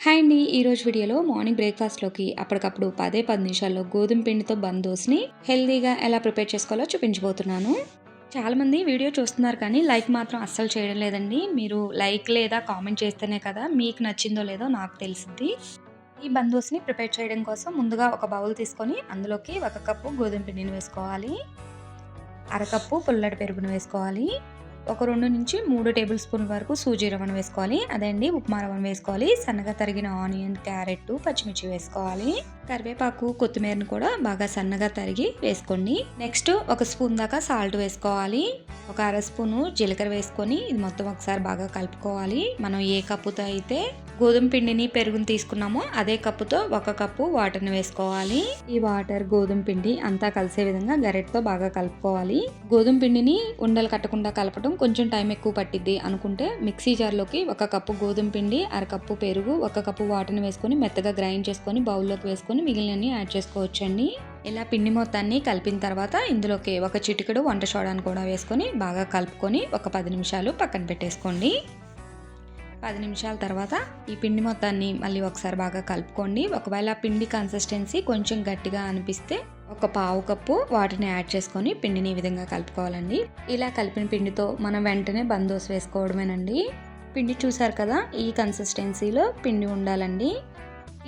Hi అండి. ఈరోజు వీడియోలో మార్నింగ్ బ్రేక్ఫాస్ట్లోకి అప్పటికప్పుడు పదే పది నిమిషాల్లో గోధుమ పిండితో బందోస్ని హెల్తీగా ఎలా ప్రిపేర్ చేసుకోవాలో చూపించబోతున్నాను. చాలామంది వీడియో చూస్తున్నారు కానీ లైక్ మాత్రం అస్సలు చేయడం లేదండి. మీరు లైక్ లేదా కామెంట్ చేస్తేనే కదా మీకు నచ్చిందో లేదో నాకు తెలిసింది ఈ బందోస్ని ప్రిపేర్ చేయడం కోసం ముందుగా ఒక బౌల్ తీసుకొని అందులోకి ఒక కప్పు గోధుమ పిండిని వేసుకోవాలి. అరకప్పు పుల్లటి పెరుగును వేసుకోవాలి. ఒక రెండు నుంచి మూడు టేబుల్ స్పూన్ వరకు సూజీ రవ్వను వేసుకోవాలి. అదే అండి ఉప్మా రవ్వను వేసుకోవాలి. సన్నగా తరిగిన ఆనియన్ క్యారెట్ పచ్చిమిర్చి వేసుకోవాలి. కరివేపాకు కొత్తిమీరను కూడా బాగా సన్నగా తరిగి వేసుకోండి. నెక్స్ట్ ఒక స్పూన్ దాకా సాల్ట్ వేసుకోవాలి. ఒక అర స్పూను జీలకర్ర వేసుకొని ఇది మొత్తం ఒకసారి బాగా కలుపుకోవాలి. మనం ఏ కప్పుతో అయితే గోధుమ పిండిని పెరుగుని తీసుకున్నామో అదే కప్పుతో ఒక కప్పు వాటర్ని వేసుకోవాలి. ఈ వాటర్ గోధుమ పిండి అంతా కలిసే విధంగా గరెట్తో బాగా కలుపుకోవాలి. గోధుమ పిండిని ఉండలు కట్టకుండా కలపడం కొంచెం టైం ఎక్కువ పట్టిద్ది అనుకుంటే మిక్సీ జార్లోకి ఒక కప్పు గోధుమ పిండి అరకప్పు పెరుగు ఒక కప్పు వాటర్ని వేసుకొని మెత్తగా గ్రైండ్ చేసుకొని బౌల్లోకి వేసుకొని మిగిలినవి యాడ్ చేసుకోవచ్చండి. ఇలా పిండి మొత్తాన్ని కలిపిన తర్వాత ఇందులోకి ఒక చిటికెడు వంట సోడాను కూడా వేసుకొని బాగా కలుపుకొని ఒక పది నిమిషాలు పక్కన పెట్టేసుకోండి. పది నిమిషాల తర్వాత ఈ పిండి మొత్తాన్ని మళ్ళీ ఒకసారి బాగా కలుపుకోండి. ఒకవేళ పిండి కన్సిస్టెన్సీ కొంచెం గట్టిగా అనిపిస్తే ఒక పావు కప్పు వాటిని యాడ్ చేసుకొని పిండిని ఈ విధంగా కలుపుకోవాలండి. ఇలా కలిపిన పిండితో మనం వెంటనే బందోస్ వేసుకోవడమేనండి. పిండి చూసారు కదా ఈ కన్సిస్టెన్సీలో పిండి ఉండాలండి.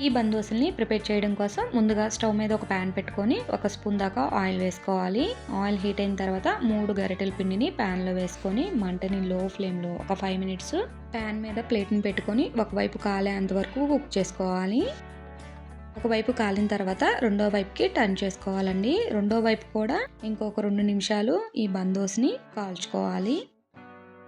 ఈ బందోసుల్ని ప్రిపేర్ చేయడం కోసం ముందుగా స్టవ్ మీద ఒక ప్యాన్ పెట్టుకొని ఒక స్పూన్ దాకా ఆయిల్ వేసుకోవాలి. ఆయిల్ హీట్ అయిన తర్వాత మూడు గరిటెల పిండిని ప్యాన్లో వేసుకొని మంటని లో ఫ్లేమ్లో ఒక ఫైవ్ మినిట్స్ ప్యాన్ మీద ప్లేట్ని పెట్టుకొని ఒకవైపు కాలేంత వరకు కుక్ చేసుకోవాలి. ఒకవైపు కాలిన తర్వాత రెండో వైపుకి టర్న్ చేసుకోవాలండి. రెండో వైపు కూడా ఇంకొక రెండు నిమిషాలు ఈ బందోస్ని కాల్చుకోవాలి.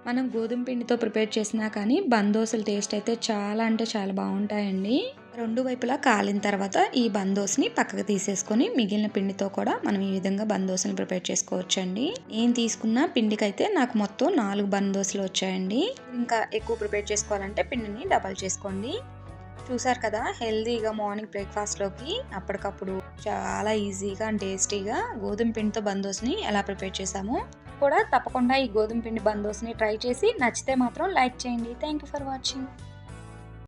మనం గోధుమ పిండితో ప్రిపేర్ చేసినా కానీ బందోసుల టేస్ట్ అయితే చాలా అంటే చాలా బాగుంటాయండి. రెండు వైపులా కాలిన తర్వాత ఈ బందోస్ని పక్కకు తీసేసుకొని మిగిలిన పిండితో కూడా మనం ఈ విధంగా బందోసుని ప్రిపేర్ చేసుకోవచ్చండి. నేను తీసుకున్న పిండికైతే నాకు మొత్తం నాలుగు బందోసులు వచ్చాయండి. ఇంకా ఎక్కువ ప్రిపేర్ చేసుకోవాలంటే పిండిని డబల్ చేసుకోండి. చూసారు కదా హెల్దీగా మార్నింగ్ బ్రేక్ఫాస్ట్లోకి అప్పటికప్పుడు చాలా ఈజీగా అండ్ టేస్టీగా గోధుమ పిండితో బందోస్ని ఎలా ప్రిపేర్ చేసాము కూడా తప్పకుండా ఈ గోధుమ పిండి బందోస్ని ట్రై చేసి నచ్చితే మాత్రం లైక్ చేయండి. Thank you for watching.